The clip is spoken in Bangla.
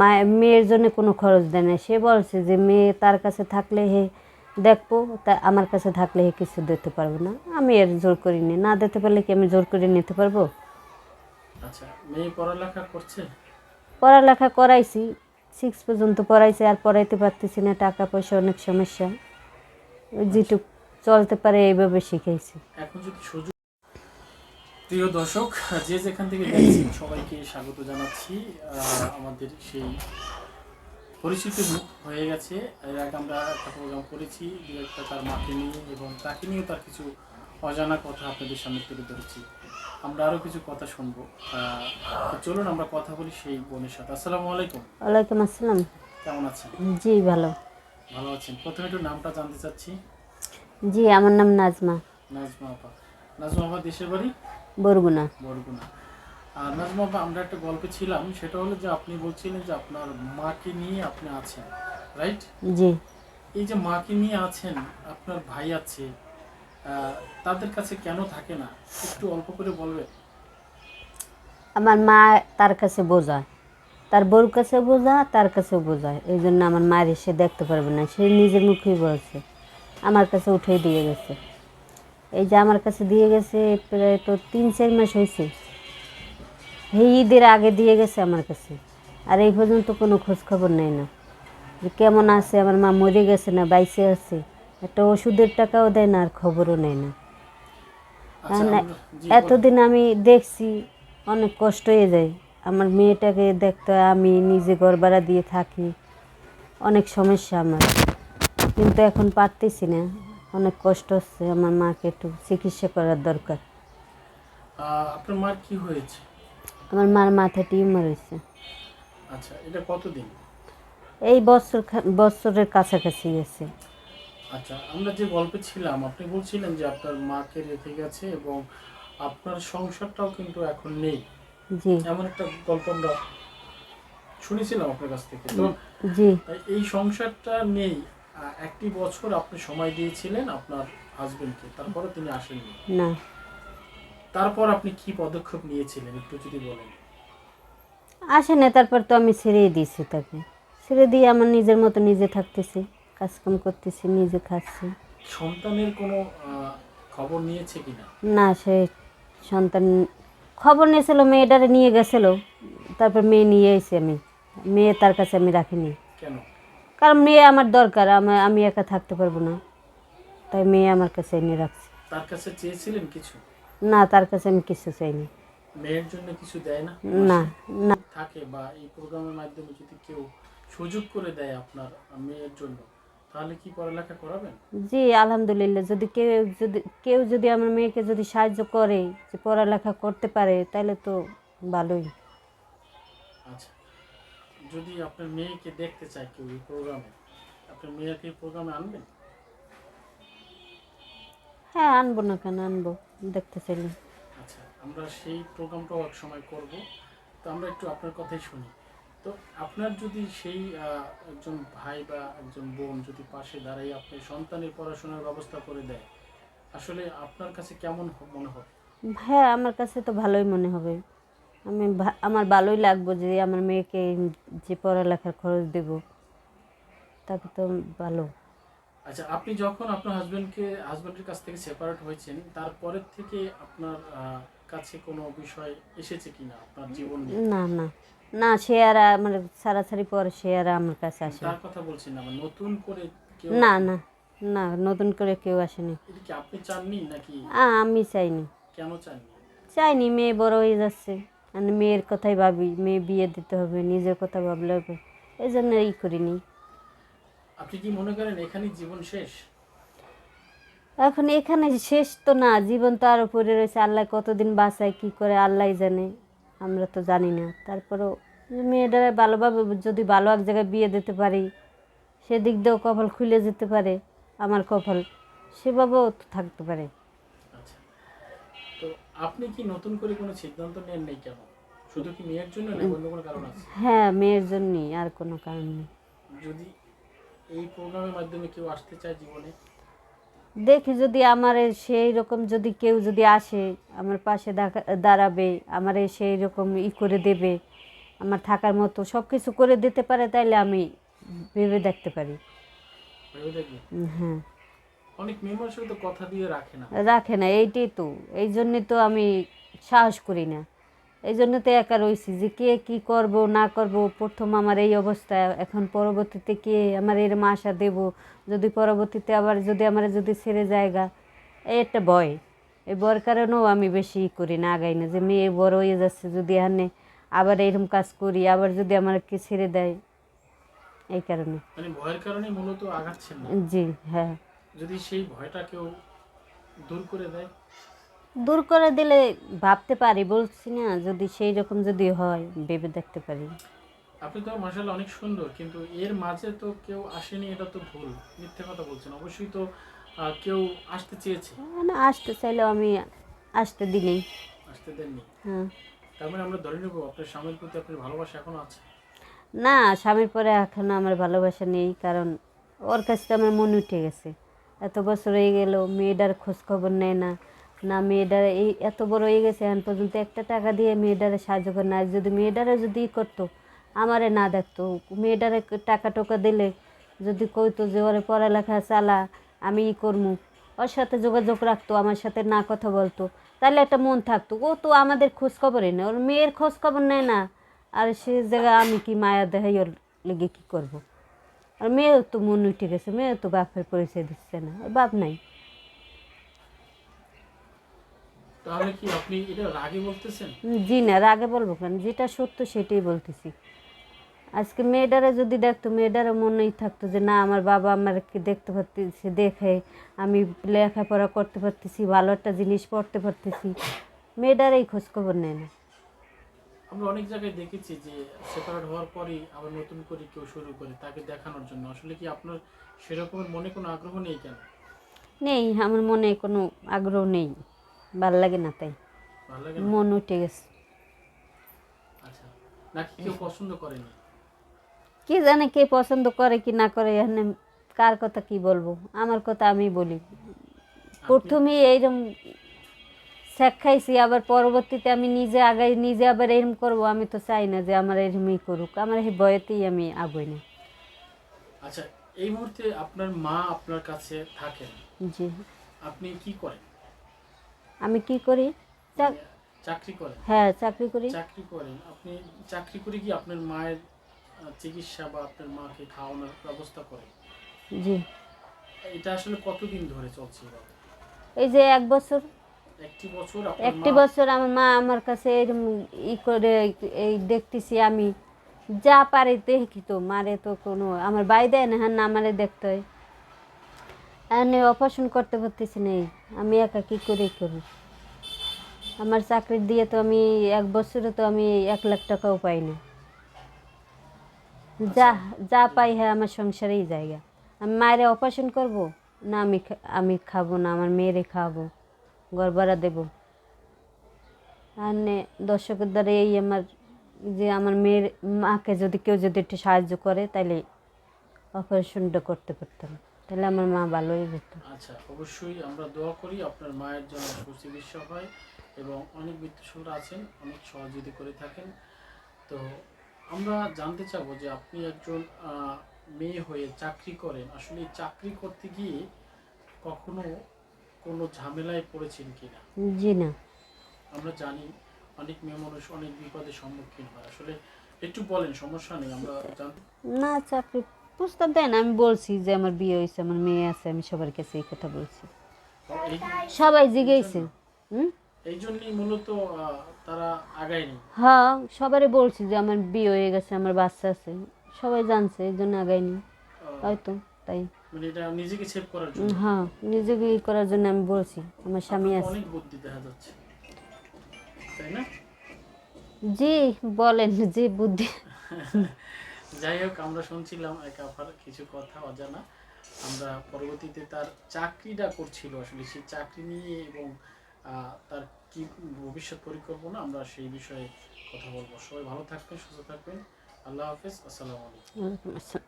মা মেয়ের জন্য কোনো খরচ দেয় না। সে বলছে যে মেয়ে তার কাছে থাকলে হে দেখব তা আমার কাছে থাকলে হে কিছু দিতে পারব না। আমি এর জোর করিনি না। দিতে পারলে কি আমি জোর করে নিতে পারব? আচ্ছা মেয়ে পড়ালেখা করছে? পড়ালেখা করাইছি। সিক্স পর্যন্ত পড়াইছি আর পড়াইতে পারতেছি না টাকা পয়সা অনেক সমস্যা। যেটুক চলতে পারে এইভাবে শিখাইছি। এখন যদি সুযোগ প্রিয় দর্শক যে যেখান থেকে দেখছেন সবাইকে স্বাগত জানাচ্ছি। আমাদের সেই পরিচিত মুখ হয়ে গেছে। এর আগে আমরা একটা প্রোগ্রাম করেছি দু একটা তার মাকে নিয়ে এবং তাকে নিয়েও তার কিছু অজানা কথা আপনাদের সামনে তুলে ধরেছি। আমরা আরও কিছু কথা শুনব। চলুন আমরা কথা বলি সেই বোনের সাথে। আসসালামু আলাইকুম। ওয়ালাইকুম আসসালাম। কেমন আছেন? জি ভালো। ভালো আছেন। প্রথমে একটু নামটা জানতে চাচ্ছি। জি আমার নাম নাজমা। নাজমা আপা। নাজমা আপা দেশের বাড়ি? বরগুনা। বরগুনা। আর নাজমা আমরা একটা গল্পে ছিলাম সেটা হলো যে আপনি বলছিলেন যে আপনার মাকে নিয়ে আপনি আছেন রাইট? জি। এই যে মাকে নিয়ে আছেন আপনার ভাই আছে তাদের কাছে কেন থাকে না? একটু অল্প করে বলবে আমার মা তার কাছে বোঝায়। তার বউর কাছে বোঝা তার কাছেও বোঝায়। এই জন্য আমার মায়ের এসে দেখতে পারবে না সে নিজের মুখেই বলছে। আমার কাছে উঠেই দিয়ে গেছে। এই যে আমার কাছে দিয়ে গেছে প্রায় তো তিন চার মাস হয়েছে। এই ঈদের আগে দিয়ে গেছে আমার কাছে। আর এই পর্যন্ত কোনো খোঁজ খবর নেই না। যে কেমন আছে আমার মা মরে গেছে না বাইসে আছে। একটা ওষুধের টাকাও দেয় না আর খবরও নেয় না। আচ্ছা না, আমরা- জি, এতদিন আমি দেখছি অনেক কষ্ট হয়ে যায়। আমার মেয়েটাকে দেখতে আমি নিজে ভাড়া দিয়ে থাকি। অনেক সমস্যা আমার। কিন্তু এখন পারতেছি না। অনেক কষ্ট হচ্ছে আমার মাকে একটু চিকিৎসা করার দরকার। আপনার মার কি হয়েছে? আমার মার মাথায় টিউমার হয়েছে। আচ্ছা এটা কতদিন? এই বছর বছরের কাছাকাছি গেছে। আচ্ছা আমরা যে গল্পে ছিলাম আপনি বলছিলেন যে আপনার মাকে রেখে গেছে এবং আপনার সংসারটাও কিন্তু এখন নেই। জি। এমন একটা গল্প আমরা শুনেছিলাম আপনার কাছ থেকে। তো জি। এই সংসারটা নেই একটি বছর আপনি সময় দিয়েছিলেন আপনার হাজবেন্ডকে তারপরে তিনি আসেননি। না। তারপর আপনি কি পদক্ষেপ নিয়েছিলেন একটু যদি বলেন? আসে না তারপর তো আমি ছেড়েই দিয়েছি তাকে। ছেড়ে দিয়ে আমার নিজের মতো নিজে থাকতেছি কাজকাম করতেছি নিজে খাচ্ছি। সন্তানের কোনো খবর নিয়েছে কিনা? না সে সন্তান খবর নিয়েছিল মেয়েটারে নিয়ে গেছিল তারপর মেয়ে নিয়ে এসে আমি। মেয়ে তার কাছে আমি রাখিনি। কেন? কারণ মেয়ে আমার দরকার আমার আমি একা থাকতে পারব না। তাই মেয়ে আমার কাছে এনে রাখছি। তার কাছে চেয়েছিলেন কিছু? না তার কাছে আমি কিছু চাইনি। মেয়ের জন্য কিছু দেয় না? না না। থাকে বা এই প্রোগ্রামের মাধ্যমে যদি কেউ সুযোগ করে দেয় আপনার মেয়ের জন্য তাহলে কি পড়ালেখা করাবেন? জি আলহামদুলিল্লাহ। যদি কেউ যদি কেউ যদি আমার মেয়েকে যদি সাহায্য করে যে পড়ালেখা করতে পারে তাহলে তো ভালোই। যদি আপনার মেয়েকে দেখতে চায় কেউ এই প্রোগ্রামে আপনার মেয়েকে এই প্রোগ্রামে আনবেন? হ্যাঁ আনব না কেন? আনব দেখতে চাইলে। আচ্ছা আমরা সেই প্রোগ্রামটাও এক সময় করব। তো আমরা একটু আপনার কথাই শুনি। তো আপনার যদি সেই একজন ভাই বা একজন বোন যদি পাশে দাঁড়াই আপনি সন্তানের পড়াশোনার ব্যবস্থা করে দেয় আসলে আপনার কাছে কেমন মনে হবে? হ্যাঁ আমার কাছে তো ভালোই মনে হবে। আমি আমার ভালোই লাগবো যে আমার মেয়েকে যে পড়ালেখার খরচ দেব। তাকে তো ভালো। আচ্ছা আপনি যখন আপনার হাজবেন্ডকে হাজবেন্ডের কাছ থেকে সেপারেট হয়েছেন তারপরের থেকে আপনার কাছে কোনো বিষয় এসেছে কিনা আপনার জীবন না না। না সে আর আমার সারাসারি পরে সে আর আমার কাছে আসে না। তার কথা বলছি না আমার নতুন করে না না না নতুন করে কেউ আসেনি। কি আপনি চাননি নাকি? আমি চাইনি। কেন চাননি? চাইনি মেয়ে বড় হয়ে যাচ্ছে। মেয়ের কথাই ভাবি মেয়ে বিয়ে দিতে হবে নিজের কথা ভাবলে হবে। এই জন্য এই করিনি। আপনি কি মনে করেন এখানেই জীবন শেষ? এখন এখানে শেষ তো না জীবন তো আরও পড়ে রয়েছে। আল্লাহ কতদিন বাঁচায় কি করে আল্লাহ জানে। আমরা তো জানি না। তারপরেও মেয়েটারা ভালোভাবে যদি ভালো এক জায়গায় বিয়ে দিতে পারি সেদিক দিয়েও কপাল খুলে যেতে পারে আমার কপাল। সেভাবেও তো থাকতে পারে। তো আপনি কি নতুন করে কোনো সিদ্ধান্ত নেন নাই কেন? শুধু কি মেয়ের জন্য অন্য কোনো কারণ আছে? হ্যাঁ মেয়ের জন্যই আর কোনো কারণ নেই। যদি এই প্রোগ্রামের মাধ্যমে কেউ আসতে চায় জীবনে? দেখি যদি আমার সেই রকম যদি কেউ যদি আসে আমার পাশে দাঁড়া- দাঁড়াবে আমার সেই রকম ই করে দেবে আমার থাকার মতো সব কিছু করে দিতে পারে তাইলে আমি ভেবে দেখতে পারি। হ্যাঁ। অনেক সাথে কথা দিয়ে রাখে না। রাখে না এইটাই তো। এই জন্যে তো আমি সাহস করি না। এই জন্য তো একা রয়েছি যে কে কি করব না করব। প্রথম আমার এই অবস্থা এখন পরবর্তীতে কে আমার এরম আশা দেব? যদি পরবর্তীতে আবার যদি আমার যদি ছেড়ে জায়গা এই একটা ভয়। এই ভয়ের কারণেও আমি বেশি ই করি না আগাই না যে মেয়ে বড় হয়ে যাচ্ছে যদি এখানে আবার এরকম কাজ করি আবার যদি আমাকে ছেড়ে দেয়। এই কারণে। মানে ভয়ের কারণে মূলত আগাচ্ছেন না। জি হ্যাঁ। যদি সেই ভয়টা কেউ দূর করে দেয়? দূর করে দিলে ভাবতে পারি বলছি না যদি সেই রকম যদি হয় ভেবে দেখতে পারি। আপনি তো মাসাল অনেক সুন্দর কিন্তু এর মাঝে তো কেউ আসেনি এটা তো ভুল মিথ্যে কথা বলছেন। অবশ্যই তো কেউ আসতে চেয়েছে। না আসতে চাইলেও আমি আসতে দিলেই আসতে দেননি। হ্যাঁ। তার মানে আমরা ধরে নেব আপনার স্বামীর প্রতি আপনার ভালোবাসা এখনও আছে? না স্বামীর পরে এখনও আমার ভালোবাসা নেই কারণ ওর কাছে তো আমার মন উঠে গেছে। এত বছর হয়ে গেল, মেয়েটার খোঁজখবর নেয় না। না, মেয়েটার এই এত বড় হয়ে গেছে, এখন পর্যন্ত একটা টাকা দিয়ে মেয়েটারে সাহায্য করে না। যদি মেয়েটারে যদি করতো, আমারে না দেখতো, মেয়েটারে টাকা টোকা দিলে যদি কইতো যে, ওরে পড়ালেখা চালা, আমি ই করমু। ওর সাথে যোগাযোগ রাখতো, আমার সাথে না কথা বলতো। তাহলে একটা মন থাকতো। ও তো আমাদের খোঁজ খবরই না ওর মেয়ের খোঁজখবর নেয় না। আর সে জায়গায় আমি কি মায়া দেখাই ওর লেগে কী করব? আর মেয়েও তো মন উঠে গেছে মেয়েও তো বাপের পরিচয় দিচ্ছে না বাপ নাই। তাহলে কি আপনি এটা রাগে বলতেছেন? জি না রাগে বলব কেন? যেটা সত্য সেটাই বলতেছি। আজকে মেয়েটারে যদি দেখতো মেয়েটারও মনেই থাকতো যে না আমার বাবা আমাকে দেখতে পারতেছি দেখে আমি লেখাপড়া করতে পারতেছি ভালো একটা জিনিস পড়তে পারতেছি। মেয়েটারই খোঁজখবর নেয় না। আমরা অনেক জায়গায় দেখেছি যে সেপারেট হওয়ার পরেই আবার নতুন করে কেউ শুরু করে তাকে দেখানোর জন্য। আসলে কি আপনার সেরকমের মনে কোনো আগ্রহ নেই কেন? নেই আমার মনে কোনো আগ্রহ নেই। ভালো লাগে না তাই? মন উঠে গেছে। আচ্ছা নাকি কেউ পছন্দ করেনি কে জানে কে পছন্দ করে কি না করে এখানে কার কথা কি বলব? আমার কথা আমি বলি। প্রথমে এইরকম শেখ খাইছি আবার পরবর্তীতে আমি নিজে আগাই নিজে আবার এরম করব আমি তো চাই না যে আমার এরমই করুক। আমার এই বয়েতেই আমি আগই না। আচ্ছা এই মুহূর্তে আপনার মা আপনার কাছে থাকেন। জি। আপনি কি করেন? আমি কি করি? চাকরি করেন? হ্যাঁ চাকরি করি। চাকরি করেন। আপনি চাকরি করে কি আপনার মায়ের চিকিৎসা বা আপনার মাকে খাওয়ানোর ব্যবস্থা করেন? জি। এটা আসলে কতদিন ধরে চলছে এই যে এক বছর। একটি বছর আমার মা আমার কাছে এরম ই করে, এই দেখতেছি আমি, যা পারে দেখি তো, মারে তো কোনো, আমার বাই দেয় না হ্যাঁ না আমারে দেখতে হয়। এনে অপারেশন করতে পারতেছি না আমি একা কী করে করব? আমার চাকরি দিয়ে তো আমি, এক বছরে তো আমি এক লাখ টাকাও পাই না। যা যা পাই হ্যাঁ আমার সংসারেই জায়গা। আমি মায়ের অপারেশন করব? না, আমি আমি খাব না, আমার মেয়েরে খাব ঘর ভাড়া দেবো। আর দর্শকের দ্বারা এই আমার যে আমার মেয়ের মাকে যদি কেউ যদি একটু সাহায্য করে তাহলে অপারেশনটা করতে পারতাম। তাহলে আমার মা ভালো হয়ে যেত আচ্ছা অবশ্যই আমরা দোয়া করি আপনার মায়ের জন্য সুচিকিৎসা হয় এবং অনেক বৃত্তশূলরা আছেন, অনেক সহযোগিতা করে থাকেন। তো আমরা জানতে চাবো যে আপনি একজন মেয়ে হয়ে চাকরি করেন। আসলে চাকরি করতে গিয়ে কখনো কোনো ঝামেলায় পড়েছেন কিনা? জি না। আমরা জানি অনেক মেয়ে মানুষ অনেক বিপদের সম্মুখীন হয়। আসলে একটু বলেন সমস্যা নেই আমরা জানতে না চাকরি প্রস্তাব দেন আমি বলছি যে আমার বিয়ে হয়েছে আমার মেয়ে আছে আমি সবার কাছে এই কথা বলছি। সবাই হুম? এই জন্যই মূলত তারা আগায়নি। হ্যাঁ সবারই বলছি যে আমার বিয়ে হয়ে গেছে আমার বাচ্চা আছে। সবাই জানছে এই জন্য আগাইনি আহ, হয়তো তাই। মানে এটা নিজেকে সেভ করার জন্য। হ্যাঁ নিজেকে ই করার জন্য আমি বলছি আমার স্বামী আছে। অনেক বুদ্ধি দেখা যাচ্ছে। তাই না? জি বলেন যে বুদ্ধি। যাই হোক আমরা শুনছিলাম এক আফার কিছু কথা অজানা। আমরা পরবর্তীতে তার চাকরিটা করছিল আসলে সেই চাকরি নিয়ে এবং তার কি ভবিষ্যৎ পরিকল্পনা আমরা সেই বিষয়ে কথা বলব। সবাই ভালো থাকবেন সুস্থ থাকবেন। আল্লাহ হাফেজ আসসালামু আলাইকুম। আসসালাম।